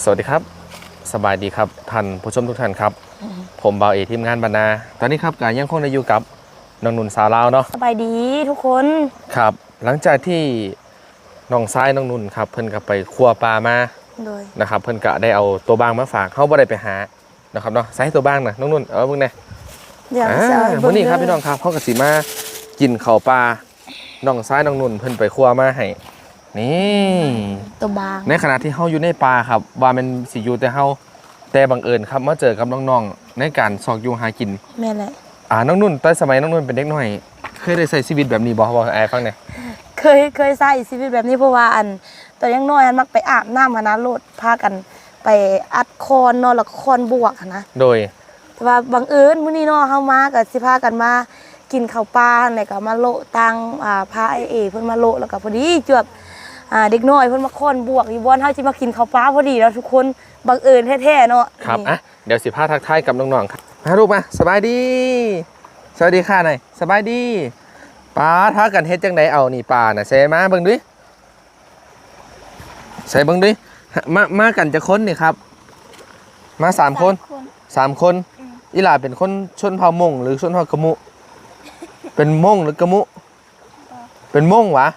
สวัสดีครับ สบายดีครับท่านผู้ชมทุกท่านครับ ผมเบาเอทีมงานบรรณา ตอนนี้ครับกายังคงได้อยู่กับน้องนุ่นสาวลาวเนาะสบายดีทุกคนครับ หลังจากที่น้องซ้ายน้องนุ่นครับ เพิ่นก็ไปครัวปลามาโดยนะครับ เพิ่นก็ได้เอาตัวบ้างมาฝากเขาบ่ได้ไปหานะครับเนาะใส่ตัวบ้างนะน้องนุ่นเออเบิ่งแหน่เดี๋ยวอ่าจะเอาให้มื้อนี้ครับเงพี่น้องครับเขาก็สิมากินข้าวปลาน้องซ้ายน้องนุ่นเพิ่นไปครัวมาให้ นี่ตัวบาง ในขณะที่เฮาอยู่ในป่าครับ ว่ามันสิอยู่แต่เฮาแต่บังเอิญครับมาเจอกับน้องๆในการสอกอยู่หากินแม่นแหละอ่าน้องนุ่นตอนสมัยน้องนุ่นเป็นเด็กน้อย เคยได้ใช้ชีวิตแบบนี้บ่บอกให้แอร์ฟังหน่อยเคยเคยใส่ชีวิตแบบนี้เพราะว่าอันตอนยังน้อยอันมักไปอาบน้ำหั้นนะโลดพากันไปอัดคอนเนอนแล้วก็คอนบวกหั้นนะ โดย แต่ว่าบังเอิญมื้อนี้เนาะเฮามาก็สิพากันมากินข้าวปลาแล้วก็มาโละตังอ่าพาไอเอเพิ่นมาโละแล้วก็พอดีจวบ อ่าเด็กน้อยเพิ่นมาคอนบวกอยู่บ่อนเฮาสิมากินข้าวปลาพอดีแล้วทุกคนบังเอิญแท้ๆเนาะครับนี่อะเดี๋ยวสิพาทักทายกับน้องๆครับมาลูกมาสบายดี สวัสดีค่ะหน่อยสบายดีป้าท้ากันเฮ็ดจังไดเอานี่ป้าน่ะใส่มาเบิ่งดิใส่เบิ่งดิมามากันจะคนนี่ครับ มาสามคนสามคนอีหลาเป็นคนชนเผ่ามงหรือชนเผ่ากะมุ เป็นมงหรือกะมุ เป็นมงวะ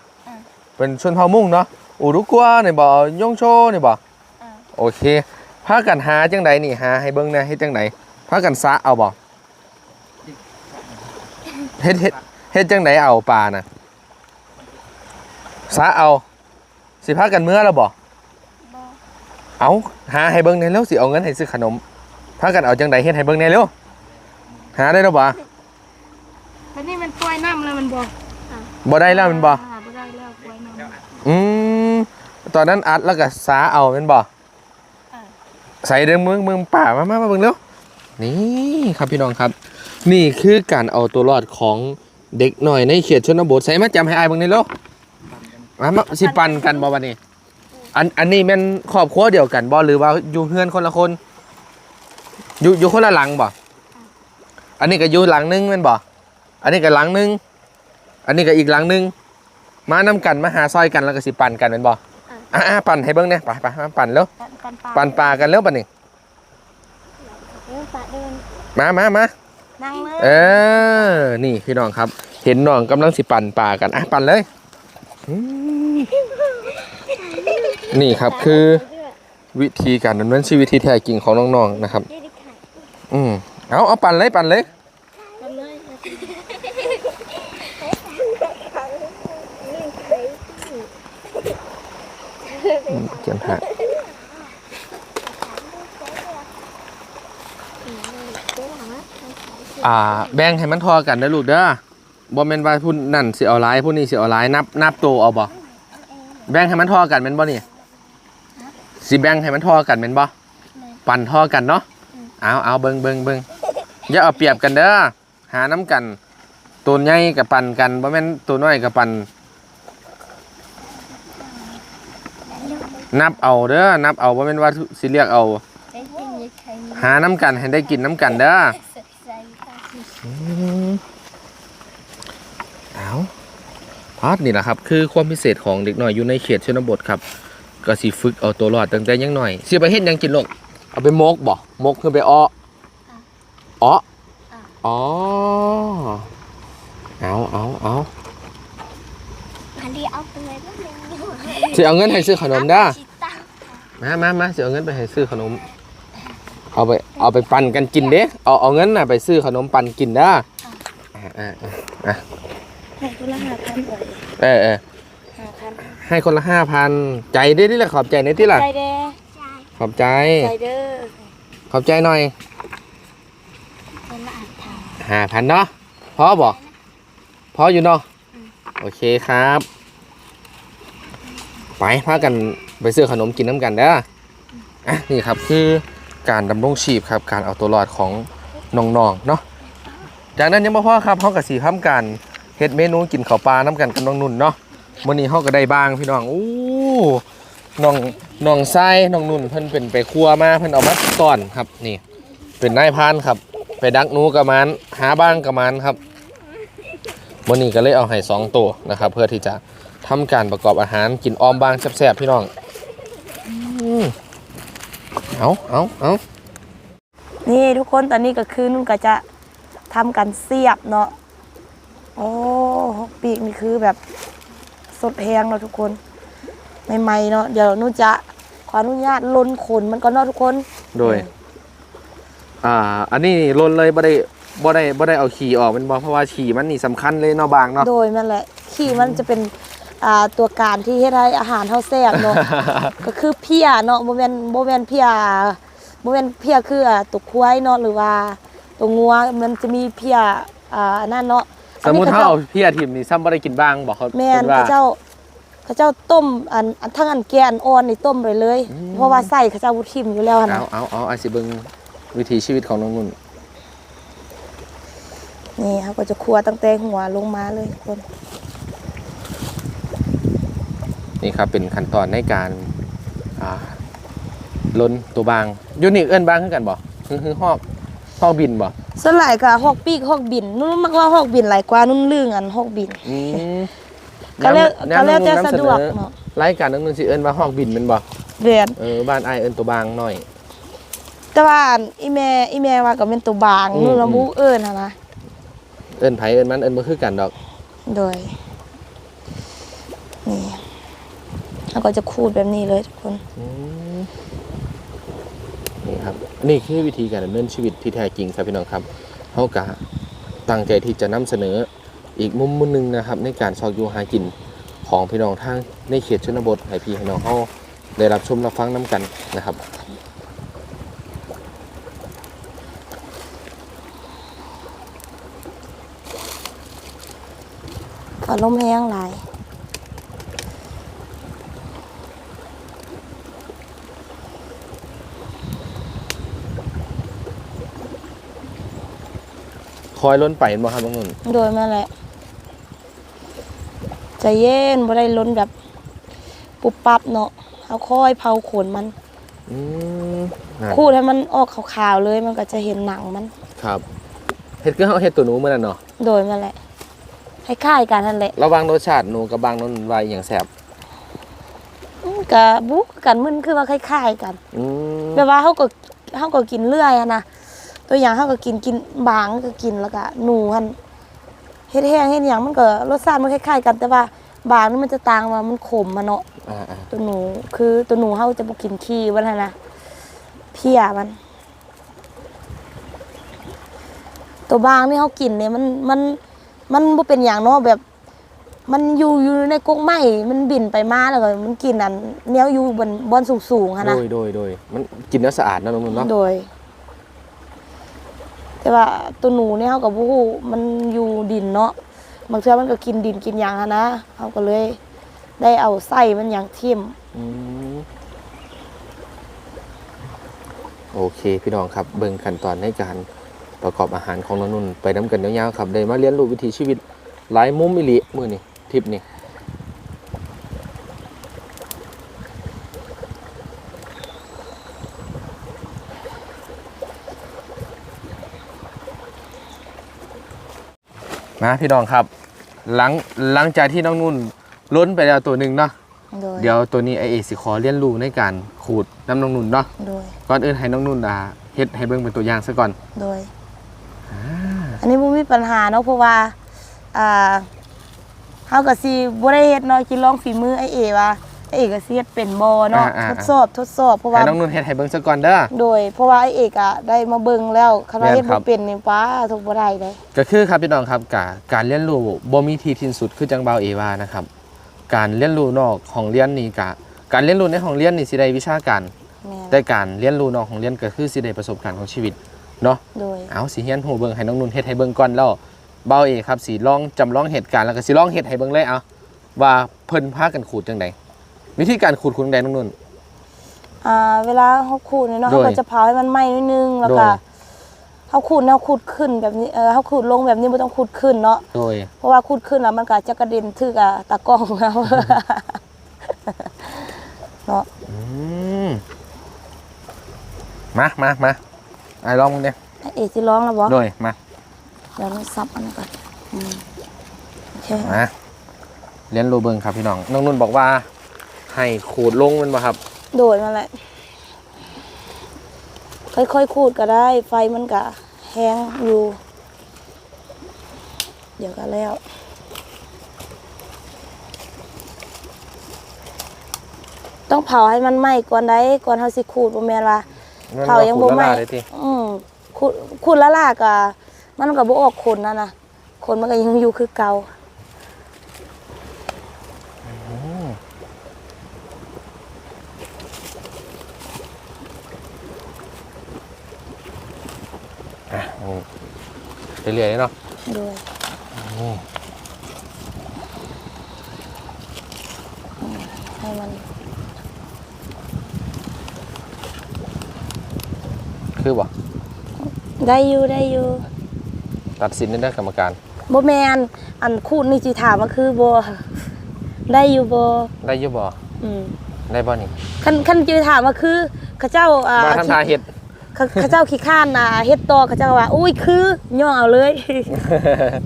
เป็นชนเผ่ามงเนาะอุรุกัวนี่บ่ยงโชนี่บ่โอเคพากันหาจังใดนี่หาให้เบิ่งแหนะเฮ็ดจังไดพากันซะเอาบ่เฮ็ดเฮ็ดเฮ็ดจังไดเอาปลาน่ะซะเอาสิพากันเมื่อแล้วบ่เอาหาให้เบิ่งในอยแล้วสิเอาเงินให้ซื้อขนมพากันเอาจังไดเฮ็ดให้เบิ่งในอยเร็วหาได้แล้วบ่แต่นี่มันปล่อยน้ำแล้วมันบ่บ่ได้แล้วแมันบ่ อืมตอนนั้นอัดแล้วก็สาเอาแมันบ่ใส่เดิมมึงมึงป่ามามามาเบิ่งเร็วนี่ครับพี่น้องครับ นี่คือการเอาตัวรอดของเด็กหน่อยในเขตชนบทใส่มาจำให้อายเบิ่งนี่เร็วมามาสิปันกันบ่บัดนี้ อันอันนี้แม่นครอบครัวเดียวกันบ่หรือว่าอยู่เฮือนคนละคน อยู่อยู่คนละหลังบ่อันนี้ก็อยู่หลังนึงแม่นบ่อันนี้ก็หลังนึง อันนี้ก็อีกหลังนึง มานำกันมาหาซอยกันแล้วก็สิปั่นกันเป็นบ่อ่าปั่นให้เบิ่งเนี่ยไปไปมาปั่นแล้วปันปลาปั่นปลากันแล้วบัดนี้ปลาเดินมามามานั่งเลยเออ นี่พี่น้องครับ เห็นน้องกำลังสิปั่นปลากันอะปั่นเลยอืมนี่ครับคือวิธีการดำเนินชีวิตที่แท้จริงของน้องๆนะครับ อืมเอาเอาปั่นเลยปั่นเลยอืม เกียมหักอ่า แบ่งให้มันทอกันเด้ลูกเด้อบ่แม่นว่าผู้นั่นสิเอาหลายผู้นี้สิเอาหลายนับนับโตเอาบ่แบ่งให้มันทอกันแม่นบ่นี่สิแบ่งให้มันทอกันแม่นบ่ปั่นทอกันเนาะเอาเอาเบิงเบิงเบิงอย่าเอาเปรียบกันเด้อหาน้ำกันตัวใหญ่กับปั่นกันบ่แม่นตัวน้อยกับปั่น นับเอาเด้อนับเอาบ่แม่นว่าสิเรียกเอาหาน้ำกันให้ได้กินน้ำกันเด้อเอาพาร์ทนี่แหละครับ คือความพิเศษของเด็กหน่อยอยู่ในเขตชนบทครับ ก็สิฝึกเอาตัวรอดตั้งแต่ยังหน่อยสิไปเฮ็ดหยังกินลูกเอาไปมกบ่มกขึ้นไปอ้ออ้ออ๋อเอาเอาเอาอันนี้เอาไปเลยก็ไม่รู้สิเอาเงินให้ซื้อขนมเด้อ ชิตา มามามาสิเอาเงินไปให้ซื้อขนม เอาไปเอาไปปั่นกันกินเด้เอาเอาเงินน่ะไปซื้อขนมปั่นกินเด้ออ่าอ่าอ่าให้คนละห้าพันเลยเออเออห้าพันให้คนละห้าพันใจได้ที่ละขอบใจในที่ละใจเด้ขอบใจ ใจเด้อขอบใจหน่อยเป็นมาอ่านข่าวห้าพันเนาะพอบอกพออยู่เนาะโอเคครับ ไปพากัน ไปซื้อขนมกินน้ำกันเด้ออะนี่ครับคือการดำรงชีพครับการเอาตัวรอดของน้องๆเนาะจากนั้นยังบ่พอครับเขากับสีทำการเฮ็ดเมนูกินข้าวปลาน้ำกันกับน้องนุ่นเนาะมื้อนี้เขาก็ได้บ้างพี่น้องอู้น้องน้องทรายน้องนุ่นเพิ่นเป็นไปครัวมาเพิ่นเอามาก่อนครับนี่ เป็นนายพรานครับ ไปดักนูกับมันหาบ้างกับมันครับวันนี้ก็เลยเอาให้สองตัวนะครับ เพื่อที่จะทำการประกอบอาหารกินออมบ้างแซ่บๆพี่น้อง เอาเอาเอานี่ทุกคนตอนนี้ก็คือนุ่นก็จะทำกันเสียบเนาะ โอ้หกปีกนี่คือแบบสดแหงเนาะทุกคนใหม่ๆเนาะเดี๋ยวนุ่นจะขออนุญาตลนขนมันก็เนาะทุกคน โดย อ่า อันนี้ลนเลยบ่ได้บ่ได้บ่ได้เอาขี่ออกแมันบ่เพราะว่าขี่มันนี่สำคัญเลยเนาะบางเนาะ โดยมันแหละ ขี้มันจะเป็น อ่าตัวการที่ให้ได้อาหารเท่าแซ่บเนาะ ก็คือเพียเนาะโมเมนโมเมนเพียโมเมนเพียคืออ่าตัวควายเนาะหรือว่าตัวงัวมันจะมีเพียอ่านั่นเนาะสมมุติอันถ้านี้เอาพี่อาทิมนี่ซ้ำบ่ได้กินบ้างบอกเขาแม่นเพิ่นว่า เขาเจ้าเขาเจ้าต้มอันอันทั้งอันแกอันอ่อนนี่ต้มไปเลย อืม เพราะว่าไส้เขาเจ้าบุทิมอยู่แล้วหั่นเอานะเอาเอาไอาสิเบิ่งวิถีชีวิตของน้องนุ่นนี่เขาก็จะครัวตั้งแต่หัวลงมาเลยทุกคน นี่ครับเป็นขั้นตอนในการอ่าลนตัวบางยูนิคเอิ้นบางคือกันบ่คือคือฮอกฮอกบินบ่ส่วนหลายก็ฮอกปีกฮอกบินนุ่นมักว่าฮอกบินหลายกว่านุ่นลื่งอันฮอกบินอืมก็แล้วย้ำก็แล้วแต่ย้ำสะดวกนำเนอเนาะรายการน้องนุ่นสิเอิ้นว่าฮอกบินแมันบ่เรียนเออบ้านอ้ายเอิ้นตัวบางหน่อย แต่ว่าอีแม่อีแม่ว่าก็เป็นตัวบางอืมนู่นละมูเอิ้นหั่นนะเอิ้นไผเอิ้นมันเอิ้นบ่คือกันดอก โดย นี่ แล้วก็จะขูดแบบนี้เลยทุกคนอืมนี่ครับนี่คือวิธีการดำเนินชีวิตที่แท้จริงครับพี่น้องครับเฮากะตั้งใจที่จะนำเสนออีกมุมมุมหนึงนะครับ ในการซอกอยู่หากินของพี่น้องทางในเขตชนบทให้พี่ให้น้องเฮาได้รับชมรับฟังนํกันนะครับก็ลมแห้งหลาย อยล้นไปเห็นบ่ครับน้องนุ่นโดยมาแหละใจะเย็นบ่ได้ล้นแบบ ปุบปับเนาะเอาค่อยเผาขนมันอืมนั่นขูดให้มันออกขาวๆเลยมันก็จะเห็นหนังมัน ครับเฮ็ดคือเฮาเฮ็ดตัวหนูมื้อนั้นเนาะโดยมาแหละคล้ายๆกันนั่นแหละระหว่างรสชาติหนูกับบางนุ่นว่าอหย่างแซ่บอืมก็บุกกันมันคือว่าคล้ายๆกัน อืมแบบว่าเขาก็เขาก็กินเรื่อยอะนะ ตัวอย่างเขาก็กินกินบางก็กินแล้วก็หนูหันเฮ็ดแห้งเฮ็ดหยังมันก็รสชาติมันคล้ายๆ กันแต่ว่าบางนี่มันจะต่างว่ามันขมมาเนาะอ่าตัวหนูคือตัวหนูเขาจะบ่กินขี้มันหั้นนะเพียมัน ตัวบางนี่เขากินเนี่ยมันมันมันบ่เป็นอย่างเนาะแบบ มันอยู่อยู่ในกรงไม้มันบินไปมาแล้วก็มันกินอันแนวอยู่บนบอนสูงๆค่ะโดนะยโดยโดยมันกินแล้วสะอาดนะน้องนุ่นเนาะโดย แต่ว่าตัวหนูเนี่ยเขากับผู้มันอยู่ดินเนาะบางเทื่อมันก็กินดินกินหยางะนะเขาก็เลยได้เอาไส้มันอย่างทิ่ม อืมโอเค พี่น้องครับเบิ่งขั้นตอนในการประกอบอาหารของน้องนุ่น ไปน้ำกันยาวๆครับได้มาเรียนรู้วิถีชีวิตหลายมุมอิลิมื้อนี้ทริปนี้ นะพี่น้องครับ หลังหลังจากที่น้องนุ่นล้นไปแล้วตัวหนึ่งเนาะโดยเดี๋ยวตัวนี้ไอเอสิขอเรียนรู้ในการขูดน้ำน้องนุ่นเนาะโดยก่อนอื่นให้น้องนุ่นอ่าเฮ็ดให้เบิ่งเป็นตัวอย่างซะก่อนโดยอันนี้บ่มีปัญหาเนาะเพราะว่าอ่าเฮาก็สิบ่ได้เฮ็ดเนาะกินลองฝีมือไอ้เอว่า ไอ้เอก็สิเฮ็ดเป็นบ่เนาะอ่าทอ่า ดสอบทดสอบเพราะว่า ให้น้องนุ่นเฮ็ดให้เบิ่งซะก่อนเด้อ โดยเพราะว่าไอ้เอกอะได้มาเบิ่งแล้วคันว่าแม่นเฮ็ดครับ่บเป็นนี่ป้าทุกบ่ได้เลยก็คือครับพี่น้องครับกาการเรียนรู้บ่มีที่สิ้นสุดคือจังเบาเอว่านะครับ การเรียนรู้นอกของเรียนนี่กะการเรียนรู้ในห้องเรียนนี่สิได้วิชาการ แม่นแต่การเรียนรู้นอกของเรียนก็คือสิได้ประสบการณ์ของชีวิตเนาะ โดย เอาสิเฮียนหูเบิ่งให้น้องนุ่นเฮ็ดให้เบิ่งก่อนแล้วเบาเอครับสิลองจำลองเหตุการณ์แล้วก็สิลองเฮ็ดให้เบิ่งเลยเอาว่าเพิ่นพากันขูดจังได วิธีการขูดขูดจังไดน้องนุ่น อ่าเวลาเฮาขูดเนี่ยเนาะโดเฮายก็จะเผาให้มันไหม้นิดนึงแล้วก็โดยเฮาขูดแนวขูดขึ้นแบบนี้เออเฮาขูดลงแบบนี้บ่ต้องขูดขึ้นเนาะโดยเพราะว่าขูดขึ้นแล้วมันก็จะกระเด็นถึกอะตากล้องเราเนาะอืมมามามาไอ้ลองมึงเนี่ยไอ้เอกสิร้องแล้วบ่โดยมาเดี๋ยวเราซับอันนนก่อนอืมโอเคมาเรียนรู้เบิ่งครับพี่น้องน้องนุ่นบอกว่า ให้ขูดลงแมันบ่ครับ โดดมาแหละค่อยๆขูดก็ได้ ไฟมันก็แห้งอยู่ เดี๋ยวก็แล้วต้องเผาให้มันไหม้ก่อนได้ก่อนเฮาสิขูดบ่แม่นว่าเผายังบ่ไหม้ขูดละลายเลยทีอืมขูดขูดละลากะมันก็บ่ออกขนนั่นน่ะขนมันก็ยังอยู่คือเก่า เรื่อยๆเนาะด้วยอืมให้มันคือบ่ได้อยู่ได้อยู่ตัดสินได้กรรมการ บ่แม่นอันขูดนี่สิถามว่าคือบ่ได้อยู่บ่ได้อยุบ่อืมได้บ่นี่คันคันจะถามว่าคือเขาเจ้าอ่ามาทำทาเห็ด เขาเขาเจ้าขี้ข้านน่ะเฮ็ดต่อเขาเจ้าว่าอุ้ยคือย่อเอาเลย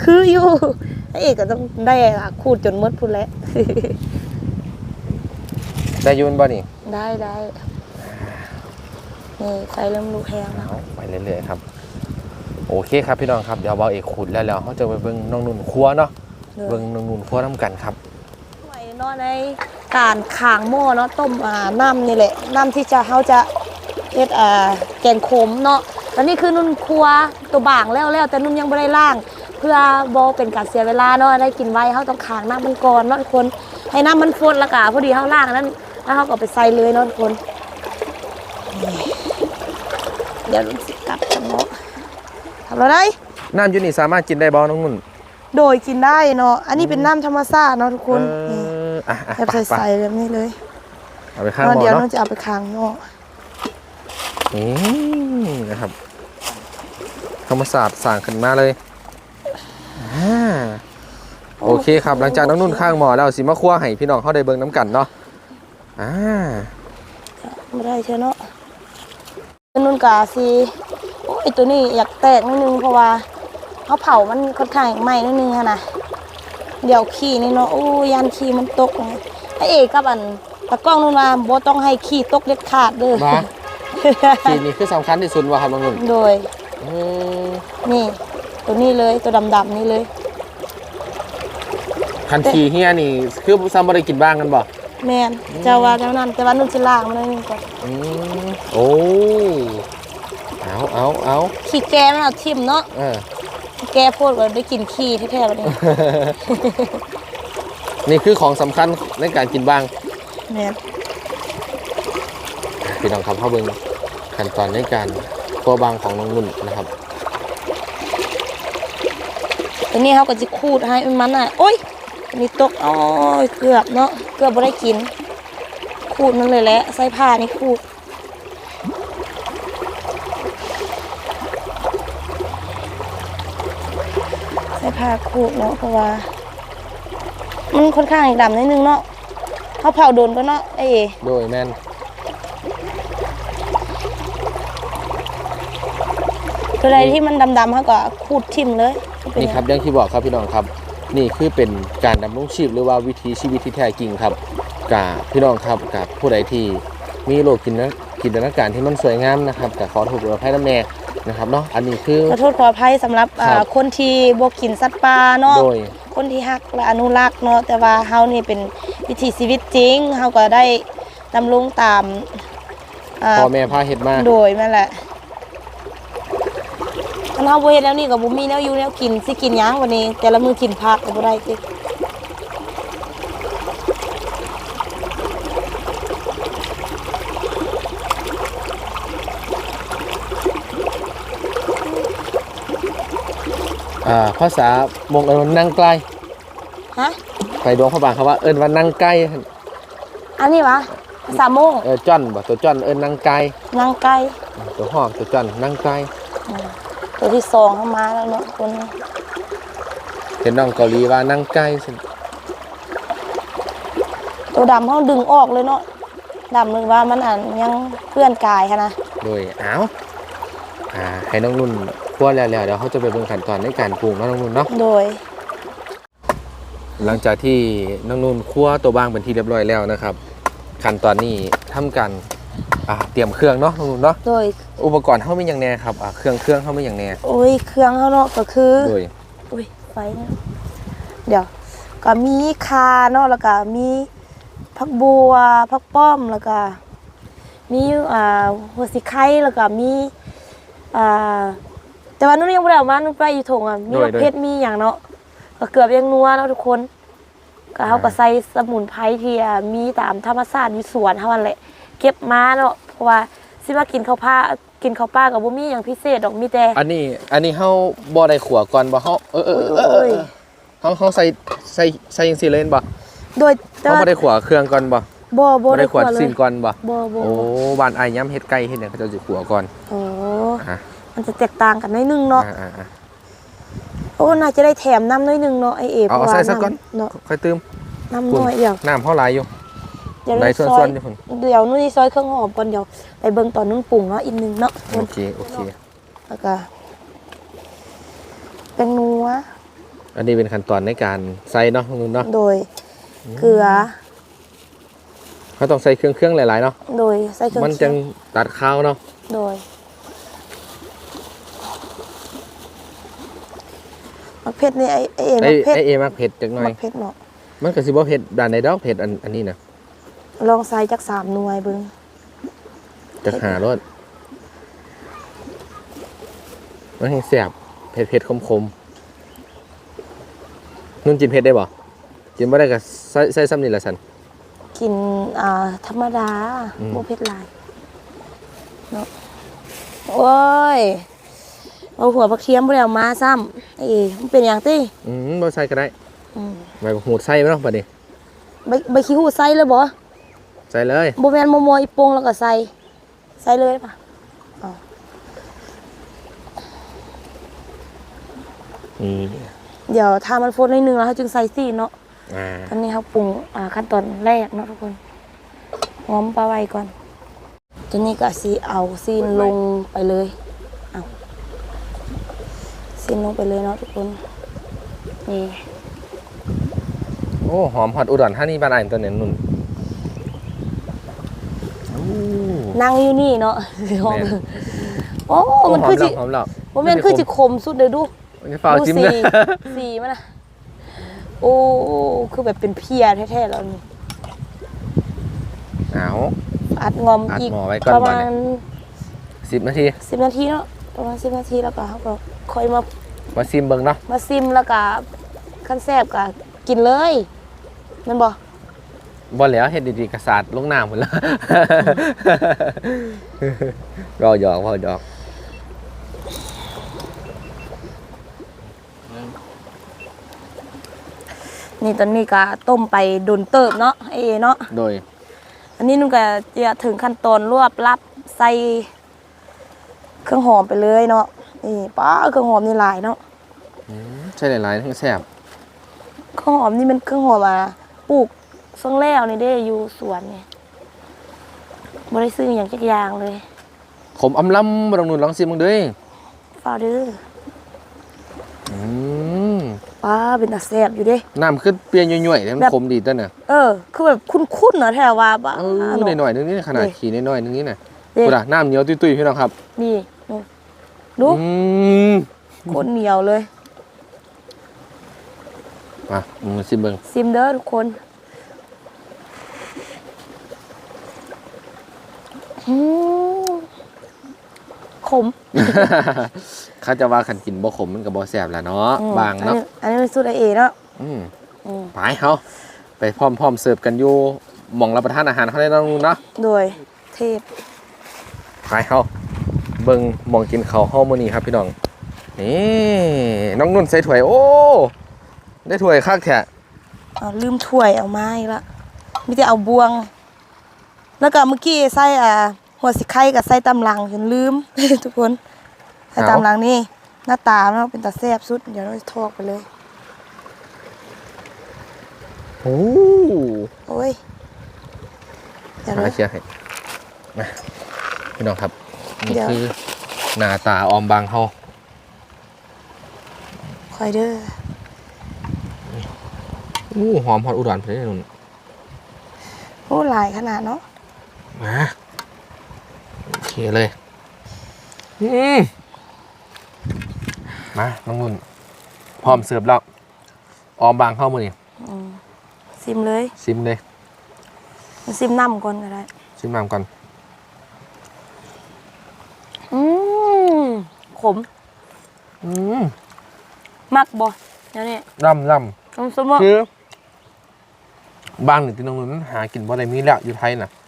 คืออยู่ไอ้เอกก็ต้องได้อะขูดจนหมดพุ่นแหล้ว ได้อยุนบ่นี่ได้ได้นี่ไฟเริ่มลุกแห้งแล้วเอาไปเรื่อยๆครับ โอเคครับพี่น้องครับเดี๋ยวเบาเอกขุดแล้วแล้วเขาจะไปเบิ่งน้องนุ่นครัวเนาะเบิ่งน้องนุ่นครัวน้ำกันครับ ไว้เนาะในการขางหม้อเนาะต้มอ่าน้ำนี่แหละ น้ำที่จะเขาจะ เฮ็ดอ่าแกงขมเนาะแล้วนี่คือนุ่นครัวตัวบางแล้วแล้วแต่นุ่นยังไม่ได้ล่าง เพื่อบ่เป็นการเสียเวลาเนาะได้กินไว้เขาต้องขางน้ำมันก่อนเนาะทุกคนให้น้ำมันฟดและกะพอดีเขาล่างอันนั้นแล้วเขาก็เอาไปใส่เลยเนาะทุกคนนี่เดี๋ยวนุ่นสิกลับกันเนาะทำแล้วได้น้ำอยูนี่สามารถกินได้บ่น้องนุ่นโดยกินได้เนาะอันนี้เป็นน้ำธรรมชาติเนาะทุกคนเอนี่ออะอะแบบไปไปใสๆแบบนี้เลย เอาไปข้างหแล้วม้อเดี๋ยวเนาะ น้องจะเอาไปค้างเนาะ นี่นะครับธรรมศาสตร์สั่งขึ้นมาเลยอ่าโอเคครับ หลังจากน้องนุ่นข้างหม้อแล้วสิมาคั่วให้พี่น้องเขาได้เบิ่งน้ำกันเนาะอ่าไม่ได้เชียวเนาะนุ่นกาซีโอ้ยตัวนี้อยากแตกนิดนึงเพราะว่าเขาเผามันค่อนข้างไหม้นิดนึงอะนะเดี๋ยวขี้นี่เนาะโอ้ยยันขี้มันตกไงไอเอกกับอันตะกล้องนุ่นว่าบ่ต้องให้ขี้ตกเด็ดขาดเด้อ มาทีนี้คือสำคัญที่สุดว่าครับน้องนุ่นโดย อืมนี่ ตัวนี้เลยตัวดำๆนี่เลย คันทีเฮียนี่ คือซ้ำบ่ได้กินบ้างกันบ่แมนเจ้าว่าเจ้านั้นแต่ว่านุ่นจะล้างมันหนิดนึงก่อนอืมโอ้เอาเอาเอาขี้แกมันเอาทิ่มเนาะเออแกพูดว่าได้กินขี้แท้ๆแล้วนี่นี่คือของสำคัญในการกินบ้าง แม่นพี่น้องครับเข้าเบิ่ง ขั้นตอนในการคั่วบางของน้องนุ่นนะครับตอนนี้เขาก็จะขูดให้มันอะโอ้ยอันนี่ตกอ๋อเกือบเนาะเกือบบ่ได้กินขูดมันเลยแหละใส่ผ้านี่ขูดใส่ผ้าขูดเนาะเพราะว่า มันค่อนข้างดำนิดนึงเนาะเขาเผาโดนก็เนาะไอ้เอ๋โดยแม่น ตัวใดที่มันดำๆเขาก็ขูดทิ่มเลยเป็นนี่ครับอย่างที่บอกครับพี่น้องครับ นี่คือเป็นการดำรงชีพหรือว่าวิถีชีวิตที่แท้จริงครับกับพี่น้องครับกับผู้ใดที่มีโลกกินนะกินตนาการที่มันสวยงามนะครับกับขอถูกหรือว่าให้น้ำแน่นะครับเนาะอันนี้คือขอโทษขออภัยสำหรับอ่าครับคนที่บ่กินสัตว์ป่าเนาะโดยคนที่ฮักและอนุรักษ์เนาะแต่ว่าเฮานี่เป็นวิถีชีวิตจริงเฮาก็ได้ดำรงตามอ่าพ่อแม่พาเห็ดมาโดยนั่นแหละ คันเฮาบ่เฮ็ดแล้วนี่ก็บ่มีแนวอยู่แนวกินสิกินหยังวันนี้ แต่ละมื้อกินผักก็บ่ได้ติอ่าภาษามงเอิ้นว่านั่งใกล้ฮะ ไปดวงพระบางเขาว่าเอิ้นว่านั่งใกล้อันนี้วะภาษาโมงเออจ้อนบ่ตัวจ้อนเอิ้นนั่งใกล้นางไก่ตัวหอกตัวจ้อนนั่งใกล้อืม ตัวที่สองเข้ามาแล้วเนาะคนเห็นน้องเกาหลีว่านั่งใกล้ซั่นตัวดำเฮาดึงออกเลยเนาะดำนึกว่ามันอันยังเปื้อนกายค่ะนะโดยอ้าวอ่าให้น้องนุ่นคั่วแล้วแล้วเดี๋ยวเขาจะไปเบิ่งขั้นตอนในการปรุงเนาะน้องนุ่นเนาะโดย หลังจากที่น้องนุ่นคั่วตัวบางเป็นที่เรียบร้อยแล้วนะครับ ขั้นตอนนี้ทำการ อ่าเตรียมเครื่องเนาะน้องนุ่นเนาะโดย อุปกรณ์เฮามีหยังแน่ครับอ่าเครื่องเครื่องเฮามีหยังแน่โอ้ย เครื่องเขาเนาะก็คือ โดยอุ้ยไฟเนี่ยเดี๋ยว ก็มีคาเนาะแล้วก็มีผักบัวผักป้อมแล้วก็มีอ่าหัวสิไข่แล้วก็มีอ่าแต่ว่านุ่นยังบ่ได้เอามานุ่นไปอยู่ถงอะมีมะเพชรมีอย่างเนาะก็เกือบยังนัวเนาะทุกคนก็เฮาก็ใส่สมุนไพรที่อ่ามีตามธรรมชาติอยู่สวนเฮานั่นแหละ เก็บมาเนาะเพราะว่าสิมากินข้าวผ้ากินข้าวปลากับบ่มีหยังพิเศษดอกมีแต่อันนี้ อันนี้เฮาบ่ได้ขัวก่อนบ่เฮาเออเออเออเออโอ้ยเฮาเฮาใส่ใส่ใส่จังซี่เลยเห็นบ่โดยแต่เฮาว่าบ่ได้ขัวเครื่องก่อนบ่บ่บ่บ่ได้ได้ขขัววเลสิ้ยนก่อนบ่บ่บ่โอ้บ้านอ้ายย้ำเฮ็ดไก่เฮ็ดหยังเขาเจ้าสิขัวก่อนโอ้อะมันจะแตกต่างกันหน้อยนึงเนาะอ่าอ่าอ่าโอ้น่าจะได้แถมน้ำหน้อยนึงเนาะไอเอเอาเพราะเอาว่าใส่ซะก่อนเนาะค่อยตื่มน้ำน้อยเดียวน้ำเฮาหลายอยู่เดี๋ยวได้ซส่อวยนๆอยู่พุ่นเดี๋ยวนู่นนี่ซอยเครื่องหอมก่อนเดี๋ยวไปเบิ่งตอนนุ่นปรุงเนาะอีกนึงเนาะโอเคโอเคแล้วก็เป็นนัวอันนี้เป็นขั้นตอนในการใส่เนาะนุ่นเนาะโดยเกลือเขาต้องใส่เครื่องเครื่องหลายๆเนาะโดยใส่เครื่องมันเคีจัยงงตัดข้าวเนาะโดยมักเผ็ดนี่ไอไอเอไอ้มักเผ็ดไอ้เอมักเผ็ดจักหน่อมัยกเผ็ดเนาะมันก็สิบ่เผ็ดด่านใดดอกเผ็ดอันอันนี้น่ะ ลองใส่จักสามหน่วยเบิ่งจักหารสมันแห้งแซ่บเผ็ดเผ็ดคมคมๆนุ่นกินเผ็ดได้บ่กินบ่ได้ก็ใส่ใส่ซ้ำนี่ละสันกินอ่าธรรมดาอืมบ่เผ็ดหลายเนาะโอ้ยเอาหัวผักเทียมบ่ได้เอามาซ้ำไอ้มันเป็นหยังติอืมบ่ใส่ก็ได้อืมใบบักหูดใส่บ่เนาะบัดนี้ใบใบขี้หูใส่เลยบ่ ใส่เลยบ่แม่นมอมอยอีปงแล้วก็ใส่ ใส่เลยป่ะอืมเดี๋ยวถ้ามันฟดหนิดนึงแล้วเราจึงใส่ซีนเนาะอ่าอันนี้เขาปรุงอ่าขั้นตอนแรกเนาะทุกคนง้อมปลาไว้ก่อนทีนี้ก็สิเอาซีนลงไปเลยเอาซีนลงไปเลยเนาะทุกคนนี่โอ้หอมฮอดอุดรธานีบ้านอ้ายตัวนี้นุ่นโอ้ นั่งอยู่นี่เนาะหอมแม่นโอ้มันคือหสิอมแล้วหอมแล้วบ่แม่นคือสิขมสุดเลยดูอย่าเฝ้าดูจิ้มสีเลยสีมันนะโอ้คือแบบเป็นเพียแท้ๆแล้วนี่เอาอัดงอมอัดอีกหม้อไว้ก่อนประมาบ่เนี่ณย10นาทีสิบนาทีเนาะประมาณสิบนาทีแล้วก็เขาก็ค่อยมามาซิมเบิ่งเนาะมาซิมแล้วก็ขั้นแซ่บก็กินเลยแมันบอก บ่แล้วเฮ็ดดีๆกระสาดลงน้ำพุ่นละรอหยอกรอหยอกนี่ตอนนี้ก็ต้มไปโดนเติบเนาะไอเอเนาะโดย อันนี้นุ่นก็จะถึงขั้นตอนรวบรับใส่เครื่องหอมไปเลยเนาะนี่ป้าเครื่องหอมนี่หลายเนาะใช่หลายๆทั้งแซ่บเครื่องหอมนี่เป็นเครื่องหอมอะปลูก เฟิงแล้วนี่เด้อยู่สวนเนี่ยบริซื้ออย่างจักอย่างเลย ขมอำลำบ่ต้องนุ่นลองซิมมึงเด้ยฟาวเด้ออืมป้าเป็นตาแซ่บอยู่เด้ น้ำขึ้นเปรี้ยวย่อยๆแต่มันแบบ ขมดีตัวน่ะเออ คือแบบคุ้นๆเนาะแถวว่าบ้าเออหน่อยๆนึงนี่ขนาดนี่ขี่น้อยๆนึงนี่น่ะเด้กูด่ะน้ำเหนียวตุ้ยๆพี่น้องครับนี่นู่นดูอืมคนเหนียวเลย มามึงซิมเบิ่งซิมเด้อทุกคนอืม ขม เขาจะว่าขันกินบ่ขมมันก็บ่แซ่บแหละเนาะอืมบางเนาะอันนี้อันนี้เป็นสูตรไอเอเนาะอืมอืมไปเฮาไปพร้อมๆเสิร์ฟกันอยู่หม่องรับประทานอาหารเขาได้น้องเนาะ โดยเทพไปเฮาเบิ่งหม่องกินข้าวเฮามื้อนี้ครับพี่น้อง นี่น้องนุ่นใส่ถ้วย โอ้ ได้ถ้วยคักแท้เอาลืมถ้วยเอาไม้ละมีแต่เอาบวง แล้วก็เมื่อกี้ใส่อ่าหัวสิไข่กับใส่ตำลังจนลืม ทุกคนใส่ตำลังนี่หน้าตาเนาะเป็นตาแซ่บสุด เดี๋ยวเราจะทอกไปเลยโอ้โอ้ยเดี๋ยวมาเราเชียร์ให้มาพี่น้องครับนี่เดี๋ยวคือหน้าตาออมบางเฮาคอยเด้ออู้หอมฮอดอุดรเพิ่นเด้นุ่นโอ้หลายขนาดเนาะ มาเลย อืมมาน้องนุ่นพร้อมเสิร์ฟแล้ว ออมบางเข้ามือนี่อืมซิมเลยซิมเลย ซิมน้ำก่อนก็ได้ซิมน้ำก่อนอืมขม อืมมักบ่เดี๋ยวนี้ล่ำล่น้ำส้มำคือบางหนึ่งที่น้องนุ่นหากินบ่ได้มีแล้วอยู่ไทยน่ะม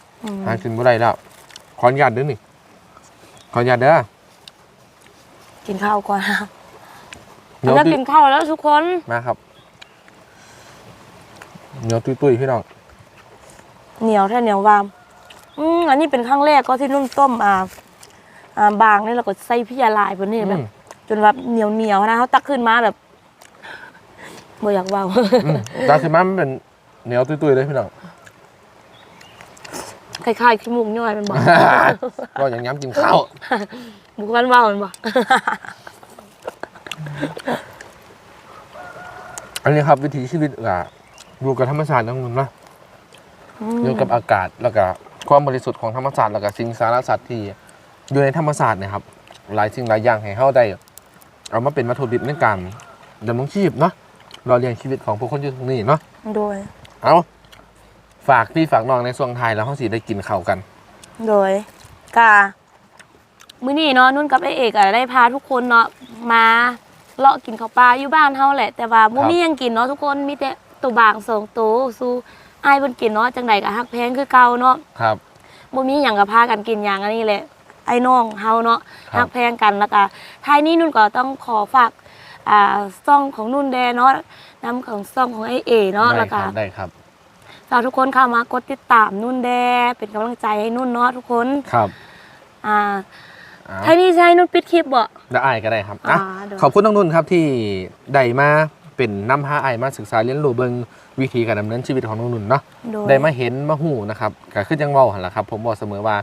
หากินบ่ได้แล้วขออนุญาตเด้อนี่ขออนุญาตเด้อกินข้าวก่อนเหนียวแล้วตุ้ยกินข้าวแล้วทุกคนมาครับเหนียวตุ้ยตุ้ยๆพี่น้องเหนียวแท้เหนียววามอืมอันนี้เป็นครั้งแรกก็ที่นุ่นต้มอ่าอ่าบางนี่เราก็ใส่พี่ยาลายบนนี่แบบอืมจนแบบเหนียวเหนียวๆนะเขาตักขึ้นมาแบบบ่อยากเบาอืมตาคือมันเป็นเหนียวตุ้ยตุ้ยๆเลยพี่น้อง คล้ายๆขี้มูกย่อยมันบอกก็ยังย้ำกินข้าวบุกวันเบามันบอกอันนี้ครับวิถีชีวิตอะอยู่กับธรรมชาติทั้งนั้นนะอยู่กับอากาศแล้วก็ความบริสุทธิ์ของธรรมชาติแล้วก็สิ่งสารสัตว์ที่อยู่ในธรรมชาติเนะครับ หลายสิ่งหลายอย่างให้เข้าได้เอามาเป็นวัตถุดิบในการดำรงชีพเนาะเราเลี้ยงชีวิตของพวกคนอยู่ตรงนี้เนาะโดยเอา ฝากพี่ฝากน้องในส่วงไทายแล้วเขาสิได้กินข้าวกัน โดยกามื้อนี้เนาะนุ่นกับไอเอกอะได้พาทุกคนเนาะมาเลาะกินข้าวปลาอยู่บ้านเฮาแหละ แต่ว่าบ่มีหยังกินเนาะทุกคนมีแต่ตัวบางสองตัวสู้อายเพิ่นกินเนาะจังใดก็ฮักแพงคือเก่าเนาะครับ บ่มีหยังก็พากันกินอย่างอันนี้แหละ ไอ้น้องเฮาเนาะครับ ฮักแพงกันแล้วก็ท้ายนี้นุ่นก็ต้องขอฝากอ่าซ่องของนุ่นแดเนาะนำของซ่องของไอเอเนาะได้แล้วคก็รับได้ครับ ฝากทุกคนเข้ามากดติดตามนุ่นแดเป็นกำลังใจให้นุ่นเนาะทุกคนครับ อ่าเอาท้ายนี้ใช้นุ่นปิดคลิปบ่ ได้อ้ายก็ได้ครับอะอ่าเดี๋ยว ขอบคุณน้องนุ่นครับที่ได้มาเป็นน้ำห้าไอายมาศึกษาเรียนรู้เบิงวิธีการดำเนินชีวิตของน้องนุ่นเนาะ โดย ได้มาเห็นมาหูนะครับก็คือยังเว่าหันละครับ ผมบอกเสมอว่า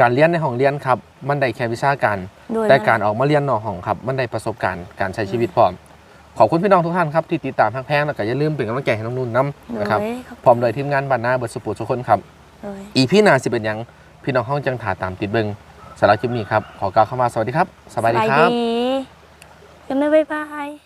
การเรียนในห้องเรียนครับ มันได้แค่วิชาการ โดยแต่การออกมาเรียนนอกห้องครับ มันได้ประสบการณ์การใช้ชีวิตพร้อม ขอบคุณพี่น้องทุกท่านครับที่ติดตามทางแพงแล้วก็อย่าลืมเป็นกำลังใจให้น้องนุ่นน้ำนะครับโดยครับพร้อมโดยทีมงานบานหน้าเบิร์ดสปูทุกคนครับโดยอีพี่นาสิเป็นหยังพี่น้องห้องจังถาตามติดเบิงสำหรับคลิปนี้ครับขอกล่าวเข้ามาสวัสดีครับ สบายดีครับยังไม่บ๊ายบาย